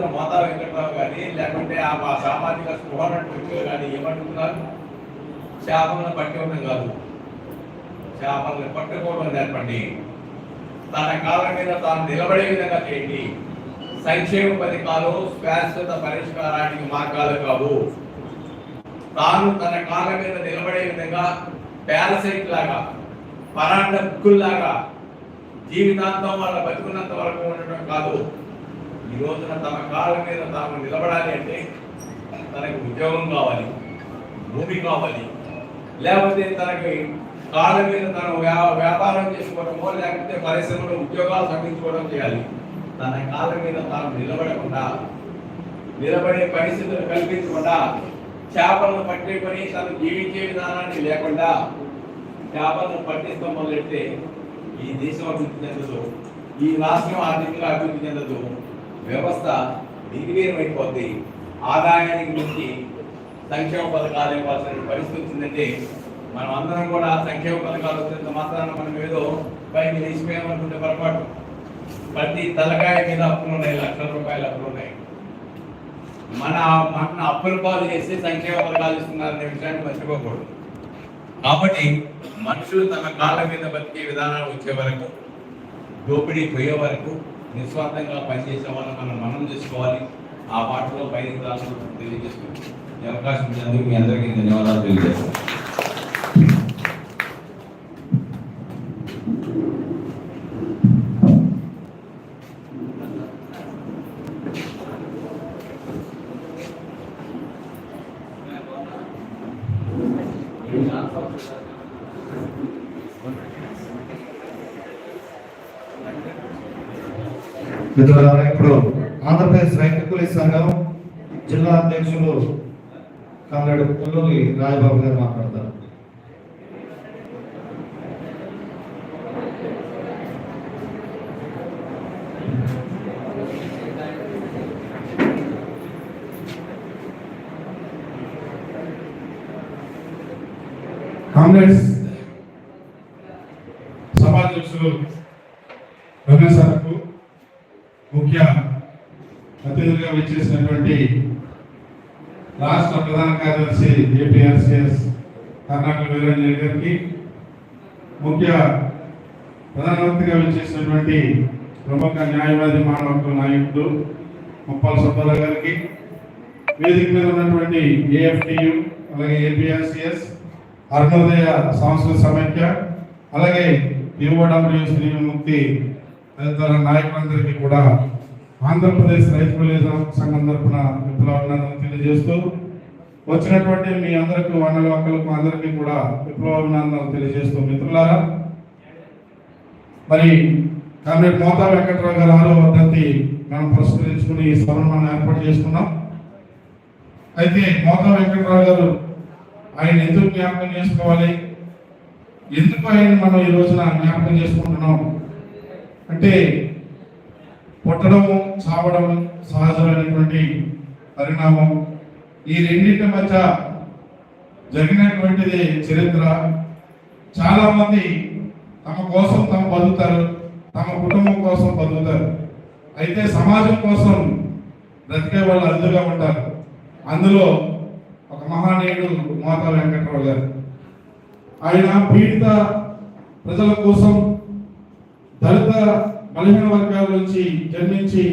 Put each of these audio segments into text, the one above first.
మోతా వెంకట్రావు కానీ లేకుంటే ఆ సామాజిక స్పృహన వ్యక్తులు కానీ ఏమంటున్నారు? చేపలను పట్టుకోవడం కాదు. చేపలను పట్టుకోవడం నేర్పండి. తన కాళ్ళ మీద తాను నిలబడే విధంగా చేయండి. సంక్షేమ పథకాలు శాశ్వత పరిష్కారానికి మార్గాలు కావు. తాను తన కాళ్ళ మీద నిలబడే విధంగా పారసైట్ లాగా పరాండ బుక్కుల్లాగా జీవితాంతం వాళ్ళ బతుకున్నంత వరకు ఉండటం కాదు. ఈ రోజున తన కాళ్ళ మీద తాను నిలబడాలి అంటే తనకి ఉద్యోగం కావాలి భూమి కావాలి. లేకపోతే తనకి కాళ్ళ మీద తను వ్యా- వ్యాపారం చేసుకోవడమో లేకపోతే పరిశ్రమలో ఉద్యోగాలు తగ్గించుకోవడం చేయాలి. తన కాళ్ళ మీద తాను నిలబడకుండా నిలబడే పరిస్థితులు కల్పించకుండా చేపలను పట్టుకొని తను జీవించే విధానాన్ని లేకుండా చేపలను పట్టిస్తాం మొదలెడితే ఈ దేశం అభివృద్ధి చెందదు. ఈ రాష్ట్రం ఆర్థికంగా అభివృద్ధి చెందదు. వ్యవస్థ నిర్వీర్యమైపోద్ది. ఆదాయానికి మించి సంక్షేమ పథకాలు ఇవ్వాల్సిన పరిస్థితి వచ్చిందంటే మనం అందరం కూడా సంక్షేమ పథకాలు వచ్చినంత మాత్రాన మనం ఏదో పైకి లేచిపోయామనుకుంటే పొరపాటు. ప్రతి తలకాయ మీద అప్పులు ఉన్నాయి లక్షల రూపాయల అప్పులు ఉన్నాయి. మన మన అప్పులు పాలు చేసి సంక్షేమ పథకాలు ఇస్తున్నారనే విషయాన్ని మర్చిపోకూడదు. కాబట్టి మనుషులు తమ కాళ్ళ మీద బతికే విధానాలు వచ్చే వరకు దోపిడీ పోయే వరకు నిస్వార్థంగా పనిచేసే వాళ్ళని మనం మనం చేసుకోవాలి. ఆ పాటలో పైన తెలియజేసుకుంటాం ఈ అవకాశం ఇచ్చినందుకు మీ అందరికీ ధన్యవాదాలు తెలియజేస్తాను మిత్రులారా ఇప్పుడు ఆంధ్రప్రదేశ్ రైతు కూలీ సంఘం జిల్లా అధ్యక్షులు కామ్రేడ్ పుల్లూరి రాజబాబు గారు మాట్లాడతారు. కాంగ్రెస్ సభాధ్యక్షులు రమేష్ సార్కు ముఖ్య అతిథులుగా విచ్చేసినటువంటి రాష్ట్ర ప్రధాన కార్యదర్శి ఏపీఆర్సిఎస్ కర్ణాటక వీరంజన్ గారికి ముఖ్య ప్రధానమంత్రిగా విచ్చేసినటువంటి ప్రముఖ న్యాయవాది మానవ హక్కుల నాయకుడు ముప్పాల సుబ్బారావు గారికి వేదిక మీద ఉన్నటువంటి ఏఎఫ్టియు అలాగే ఏపీఆర్సిఎస్ అరుణోదయ సంస్కృతి సమైక్య అలాగే యువడబ్ల్యూ శ్రీమూర్తి తదితర నాయకులందరికీ కూడా ఆంధ్రప్రదేశ్ రైతు కూలీల సంఘం తరఫున విప్లవాభినందనలు తెలియజేస్తూ వచ్చినటువంటి మీ అందరికీ వనల ఒక్కలకు అందరికీ కూడా విప్లవాభినందనలు తెలియజేస్తూ మిత్రులారా మరి కామ్రేడ్ మోతా వెంకట్రావు గారు ఆరో వర్ధంతి మనం పురస్కరించుకుని ఈ సభను మనం ఏర్పాటు చేసుకున్నాం. అయితే మోతా వెంకట్రావు గారు ఆయన ఎందుకు జ్ఞాపకం చేసుకోవాలి? ఎందుకు ఆయన మనం ఈ రోజున జ్ఞాపకం చేసుకుంటున్నాం? అంటే పుట్టడం చావడం సహజమైనటువంటి పరిణామం. ఈ రెండింటి మధ్య జరిగినటువంటిది చరిత్ర. చాలామంది తమ కోసం తమ బతుకుతారు తమ కుటుంబం కోసం బతుకుతారు. అయితే సమాజం కోసం బ్రతికే వాళ్ళు అరుదుగా ఉంటారు. అందులో ఒక మహానీయుడు మోతా వెంకట్రావు గారు. ఆయన పీడిత ప్రజల కోసం దళిత బలహీన వర్గాల నుంచి జన్మించి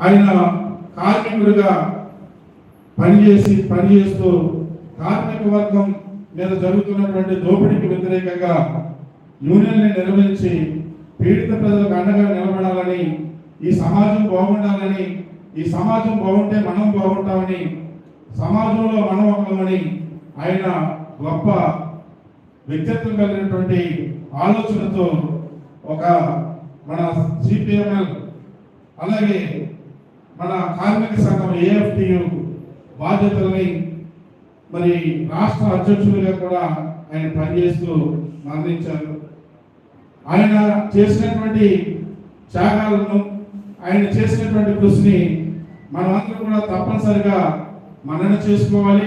ఆయన కార్మికుడిగా పనిచేసి పనిచేస్తూ కార్మిక వర్గం మీద జరుగుతున్నటువంటి దోపిడీకి వ్యతిరేకంగా యూనియన్ని నిర్వహించి పీడిత ప్రజలకు అండగా నిలబడాలని ఈ సమాజం బాగుండాలని ఈ సమాజం బాగుంటే మనం బాగుంటామని సమాజంలో మనం ఒకమని ఆయన గొప్ప వ్యక్తిత్వం కలిగినటువంటి ఆలోచనతో ఒక మన సిపిఎంఎల్ అలాగే మన కార్మిక సంఘం ఏఎఫ్టియు బాధ్యతల్ని మరి రాష్ట్ర అధ్యక్షులుగా కూడా ఆయన పనిచేస్తూ మరణించారు. ఆయన చేసినటువంటి త్యాగాలను ఆయన చేసినటువంటి కృషిని మనమందరం కూడా తప్పనిసరిగా మనన చేసుకోవాలి.